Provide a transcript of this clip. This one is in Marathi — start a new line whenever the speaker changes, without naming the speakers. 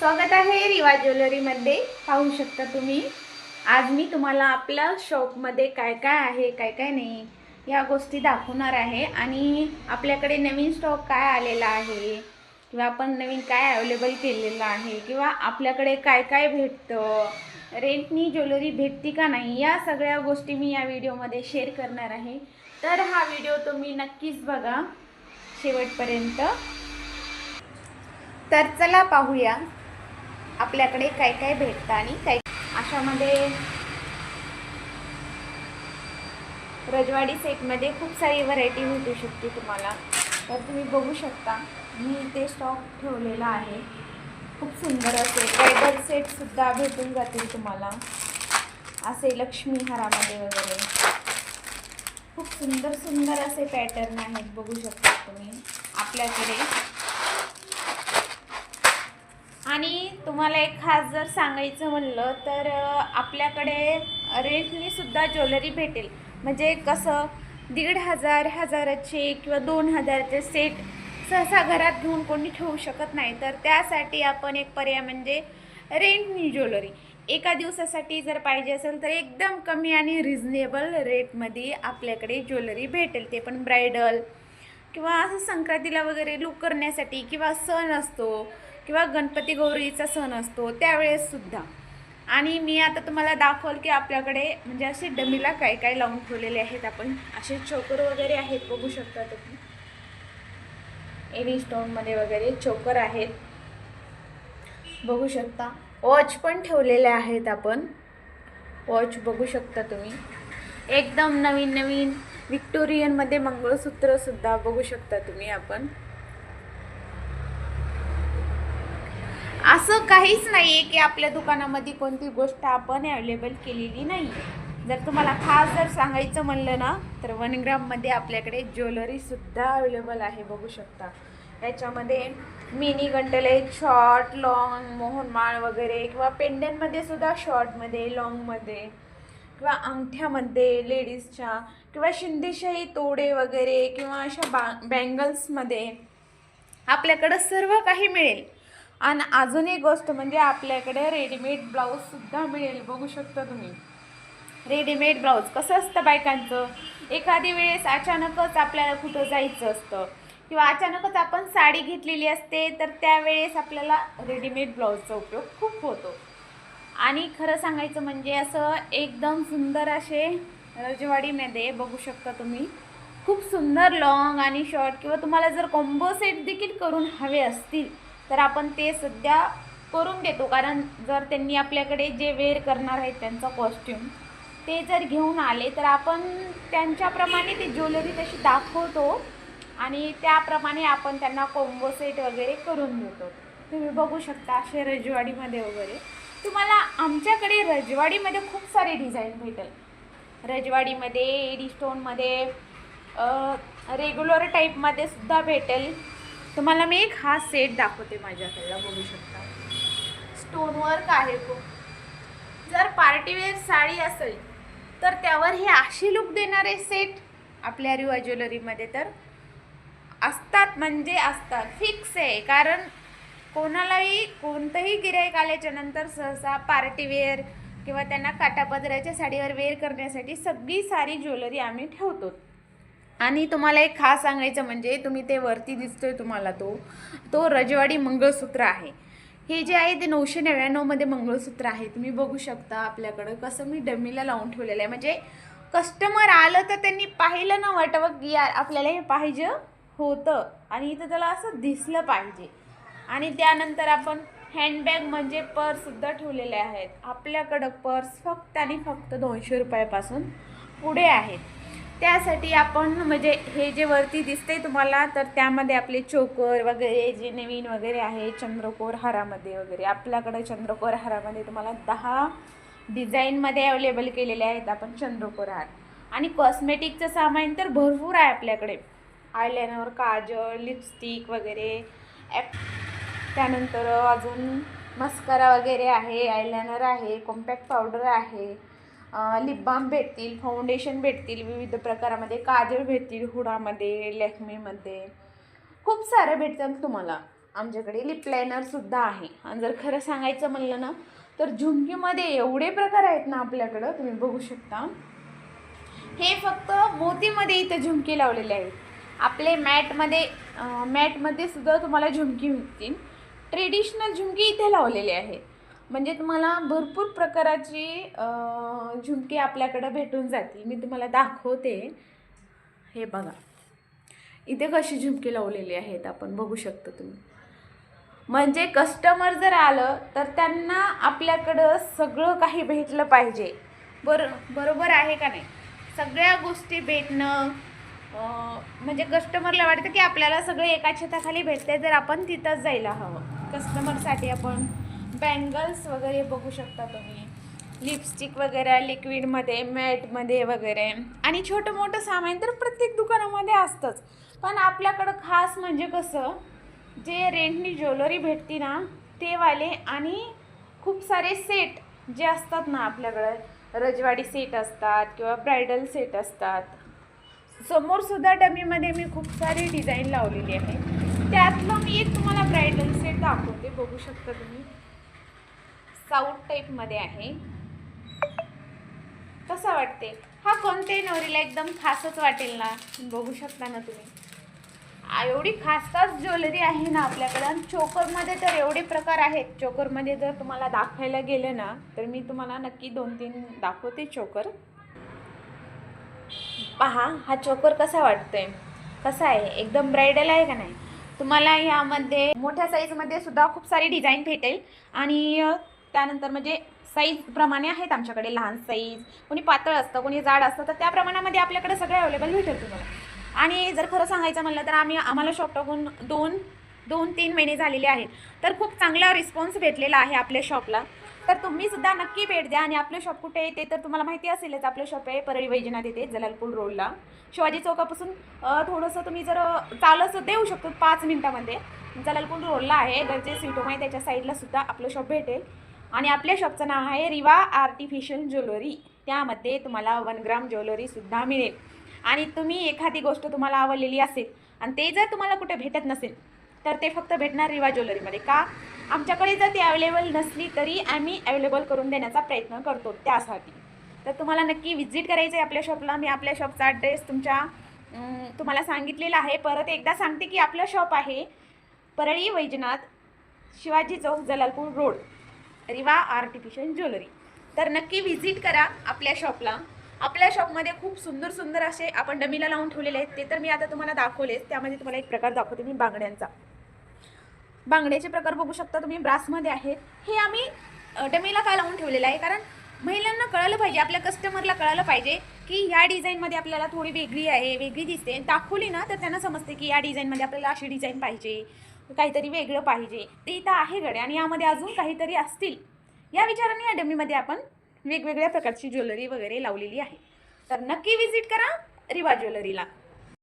स्वागत आहे रिवा ज्वेलरीमध्ये पाहू शकता तुम्ही. आज मी तुम्हाला आपल्या शॉपमध्ये काय काय आहे काय काय नाही या गोष्टी दाखवणार आहे. आणि आपल्याकडे नवीन स्टॉक काय आलेला आहे किंवा आपण नवीन काय अवेलेबल केलेलं आहे किंवा आपल्याकडे काय काय भेटतं रेंटनी ज्वेलरी भेटती का नाही या सगळ्या गोष्टी मी या व्हिडिओमध्ये शेअर करणार आहे. तर हा व्हिडिओ तुम्ही नक्कीच बघा शेवटपर्यंत. तर चला पाहूया. आपल्याकडे काय काय भेटतं आणि काय अशामध्ये रजवाडी सेटमध्ये खूप सारी व्हरायटी भेटू शकते तुम्हाला. तर तुम्ही बघू शकता मी इथे स्टॉक ठेवलेला आहे. खूप सुंदर असे ब्रायडल सेटसुद्धा भेटून जातील तुम्हाला. असे लक्ष्मी हारामध्ये वगैरे. खूप सुंदर सुंदर असे पॅटर्न आहेत बघू शकता तुम्ही. आपल्याकडे आणि तुम्हाला एक खास जर सांगायचं म्हणलं तर आपल्याकडे रेंटनीसुद्धा ज्वेलरी भेटेल. म्हणजे कसं दीड हजार हजाराचे किंवा दोन हजाराचे सेट सहसा घरात घेऊन कोणी ठेवू शकत नाही. तर त्यासाठी आपण एक पर्याय म्हणजे रेंटनी ज्वेलरी. एका दिवसासाठी जर पाहिजे असेल तर एकदम कमी आणि रिझनेबल रेटमध्ये आपल्याकडे ज्वेलरी भेटेल. ते पण ब्रायडल किंवा असं संक्रांतीला वगैरे लुक करण्यासाठी किंवा सण असतो किंवा गणपती गौरीचा सण असतो त्यावेळेससुद्धा आणि मी आता तुम्हाला दाखवल की आपल्याकडे म्हणजे असे डमीला काय काय लावून ठेवलेले आहेत आपण. असे चोकर वगैरे आहेत बघू शकता तुम्ही. एडी स्टोनमध्ये वगैरे चोकर आहेत. बघू शकता. वॉच पण ठेवलेले आहेत आपण. वॉच बघू शकता तुम्ही. एकदम नवीन नवीन विक्टोरियनमध्ये मंगळसूत्रसुद्धा बघू शकता तुम्ही आपण. असं काहीच नाही आहे की आपल्या दुकानामध्ये कोणती गोष्ट आपण अवेलेबल केलेली नाही. जर तुम्हाला खास जर सांगायचं म्हणलं ना तर वन ग्राममध्ये आपल्याकडे ज्वेलरीसुद्धा अवेलेबल आहे बघू शकता. याच्यामध्ये मिनी गंटले शॉर्ट लॉंग मोहनमाळ वगैरे किंवा पेंडनमध्ये सुद्धा शॉर्टमध्ये लॉंगमध्ये किंवा अंगठ्यामध्ये लेडीजच्या किंवा शिंदेशाही तोडे वगैरे किंवा अशा बा बँगल्समध्ये आपल्याकडं सर्व काही मिळेल. आणि अजून एक गोष्ट म्हणजे आपल्याकडे रेडीमेड ब्लाऊजसुद्धा मिळेल. बघू शकता तुम्ही. रेडीमेड ब्लाऊज कसं असतं बायकांचं? एखादी वेळेस अचानकच आपल्याला कुठं जायचं असतं किंवा अचानकच आपण साडी घेतलेली असते तर त्यावेळेस आपल्याला रेडीमेड ब्लाऊजचा उपयोग खूप होतो. आणि खरं सांगायचं म्हणजे असं एकदम सुंदर असे रजवाडीमध्ये बघू शकता तुम्ही. खूप सुंदर लॉंग आणि शॉर्ट किंवा तुम्हाला जर कॉम्बो सेट देखील करून हवे असतील तर आपण ते सध्या करून देतो. कारण जर त्यांनी आपल्याकडे जे वेअर करणार आहेत त्यांचा कॉस्ट्यूम ते जर घेऊन आले तर आपण त्यांच्याप्रमाणे ती ज्वेलरी तशी दाखवतो आणि त्याप्रमाणे आपण त्यांना कोंबो सेट वगैरे करून देतो. तुम्ही बघू शकता असे रजवाडीमध्ये वगैरे. तुम्हाला आमच्याकडे रजवाडीमध्ये खूप सारे डिझाईन भेटेल. रजवाडीमध्ये एडी स्टोनमध्ये रेग्युलर टाईपमध्ये सुद्धा भेटेल. तुम्हाला मी एक हा सेट दाखवते माझ्याकडला बघू शकता. स्टोनवर्क आहे तो. जर पार्टीवेअर साडी असेल तर त्यावर हे अशी लुक देणारे सेट आपल्या रिवा ज्वेलरीमध्ये तर असतात म्हणजे असतात. फिक्स आहे कारण कोणालाही कोणतंही गिराईक आल्याच्यानंतर सहसा पार्टीवेअर किंवा त्यांना काटापदराच्या साडीवर वेअर करण्यासाठी सगळी सारी ज्वेलरी आम्ही ठेवतो. आणि तुम्हाला एक खास सांगायचं म्हणजे तुम्ही ते वरती दिसतोय तुम्हाला तो तो रजवाडी मंगळसूत्र आहे. हे जे आहे ते नऊशे नव्याण्णवमध्ये मंगळसूत्र आहे. तुम्ही बघू शकता आपल्याकडं कसं मी डमीला लावून ठेवलेलं आहे. म्हणजे कस्टमर आलं तर त्यांनी पाहिलं ना वाटवं की यार आपल्याला हे पाहिजे होतं. आणि इथं त्याला असं दिसलं पाहिजे. आणि त्यानंतर आपण हँडबॅग म्हणजे पर्ससुद्धा ठेवलेले आहेत. आपल्याकडं पर्स फक्त आणि फक्त दोनशे रुपयापासून पुढे आहेत. त्यासाठी आपण म्हणजे हे जे वरती दिसते तुम्हाला तर त्यामध्ये आपले चोकर वगैरे जे नवीन वगैरे आहे चंद्रकोर हारामध्ये वगैरे आपल्याकडे चंद्रकोर हारामध्ये तुम्हाला दहा डिझाईनमध्ये अवेलेबल केलेले आहेत आपण चंद्रकोर हार. आणि कॉस्मेटिकचं सामान तर भरपूर आहे आपल्याकडे. आयलायनर काजळ लिपस्टिक वगैरे. ॲप त्यानंतर अजून मस्कारा वगैरे आहे आयलायनर आहे कॉम्पॅक्ट पावडर आहे. लिप बाम भेटतील फाउंडेशन भेटतील विविध प्रकारामध्ये काजळ भेटतील हुडामध्ये लॅक्मीमध्ये खूप सारे भेटतात तुम्हाला. आमच्याकडे लिप लायनरसुद्धा आहे. आणि जर खरं सांगायचं म्हणलं ना तर झुमकीमध्ये एवढे प्रकार आहेत ना आपल्याकडं तुम्ही बघू शकता. हे फक्त मोतीमध्ये इथं झुमकी लावलेले आहेत. आपले मॅटमध्ये मॅटमध्ये सुद्धा तुम्हाला झुमकी मिळतील ट्रेडिशनल झुमकी इथे लावलेले आहेत. म्हणजे तुम्हाला भरपूर प्रकाराची झुमके झुमकी आपल्याकडं भेटून जातील. मी तुम्हाला दाखवते. हे बघा. इथे कशी झुमकी लावलेली आहेत आपण बघू शकतो तुम्ही. म्हणजे कस्टमर जर आलं तर त्यांना आपल्याकडं सगळं काही भेटलं पाहिजे. बर बरोबर आहे का नाही? सगळ्या गोष्टी भेटणं म्हणजे कस्टमरला वाटतं की आपल्याला सगळं एका छताखाली भेटते जर आपण तिथंच जायला हवं. कस्टमरसाठी आपण बँगल्स वगैरे बघू शकता तुम्ही. लिपस्टिक वगैरे लिक्विडमध्ये मॅटमध्ये वगैरे. आणि छोटं मोठं सामान तर प्रत्येक दुकानामध्ये असतंच. पण आपल्याकडं खास म्हणजे कसं जे रेंटनी ज्वेलरी भेटते ना ते वाले आणि खूप सारे सेट जे असतात ना आपल्याकडं रजवाडी सेट असतात किंवा ब्रायडल सेट असतात. समोरसुद्धा डमीमध्ये मी खूप सारी डिझाईन लावलेली आहे. त्यातलं मी एक तुम्हाला ब्रायडल सेट दाखवते बघू शकता तुम्ही. साऊथ टाईपमध्ये आहे. कसं वाटते? हा कोणत्याही नवरीला एकदम खासच वाटेल ना? बघू शकता ना तुम्ही. एवढी खास खास ज्वेलरी आहे ना आपल्याकडं. आणि चोकरमध्ये तर एवढे प्रकार आहेत. चोकरमध्ये जर तुम्हाला दाखवायला गेलं ना तर मी तुम्हाला नक्की दोन तीन दाखवते चोकर. पहा हा चोकर कसा वाटतोय? कसा आहे? एकदम ब्रायडल आहे का नाही? तुम्हाला यामध्ये मोठ्या साईजमध्ये सुद्धा खूप सारी डिझाईन भेटेल. आणि त्यानंतर म्हणजे साईजप्रमाणे आहेत आमच्याकडे लहान साईज कोणी पातळ असतं कोणी जाड असतं तर त्या प्रमाणामध्ये आपल्याकडे सगळं अवेलेबल भेटेल तुम्हाला. आणि जर खरं सांगायचं म्हणलं तर आम्ही आम्हाला शॉप टाकून दोन दोन तीन महिने झालेले आहेत. तर खूप चांगला रिस्पॉन्स भेटलेला आहे आपल्या शॉपला तर तुम्ही सुद्धा नक्की भेट द्या आणि आपलं शॉप कुठे येते तर तुम्हाला माहिती असेलच. आपलं शॉप आहे परळी वैजनाथ येते जलालपूर रोडला शिवाजी चौकापासून थोडंसं तुम्ही जर अ, चालत देऊ शकतो पाच मिनटामध्ये. जलालपूर रोडला आहे गरजे स्वीटोम त्याच्या साईडला सुद्धा आपलं शॉप भेटेल. आणि आपल्या शॉपचं नाव आहे रिवा आर्टिफिशियल ज्वेलरी. त्यामध्ये तुम्हाला वन ग्राम ज्वेलरीसुद्धा मिळेल. आणि तुम्ही एखादी गोष्ट तुम्हाला आवडलेली असेल आणि ते जर तुम्हाला कुठे भेटत नसेल तर ते फक्त भेटणार रिवा ज्वेलरीमध्ये. का? आमच्याकडे जर ती अवेलेबल नसली तरी आम्ही अवेलेबल करून देण्याचा प्रयत्न करतो त्यासाठी. तर तुम्हाला नक्की विजिट करायचं आहे आपल्या शॉपला मी आपल्या शॉपचा ॲड्रेस तुमच्या तुम्हाला सांगितलेला आहे. परत एकदा सांगते की आपलं शॉप आहे Parli Vaijnath Shivaji Chowk Jalalpur road. Riva artificial jewellery. तर नक्की व्हिजिट करा आपल्या शॉपला. आपल्या शॉपमध्ये खूप सुंदर सुंदर असे आपण डमीला लावून ठेवलेले आहेत. ते तर मी आता तुम्हाला दाखवलेच. त्यामध्ये तुम्हाला एक प्रकार दाखवते मी बांगड्यांचा. बांगड्याचे प्रकार बघू शकता तुम्ही. ब्रासमध्ये आहेत हे आम्ही डमीला का लावून ठेवलेलं आहे? कारण महिलांना कळलं पाहिजे आपल्या कस्टमरला कळलं पाहिजे की ह्या डिझाईनमध्ये आपल्याला थोडी वेगळी आहे वेगळी दिसते. दाखवली ना तर त्यांना समजते की या डिझाईनमध्ये आपल्याला अशी डिझाईन पाहिजे. काहीतरी वेगळं पाहिजे. ते इथं आहे गडे आणि यामध्ये अजून काहीतरी असतील. या विचाराने या डमीमध्ये आपण वेगवेगळ्या प्रकारची ज्वेलरी वगैरे लावलेली आहे. तर नक्की व्हिजिट करा रिवा ज्वेलरीला.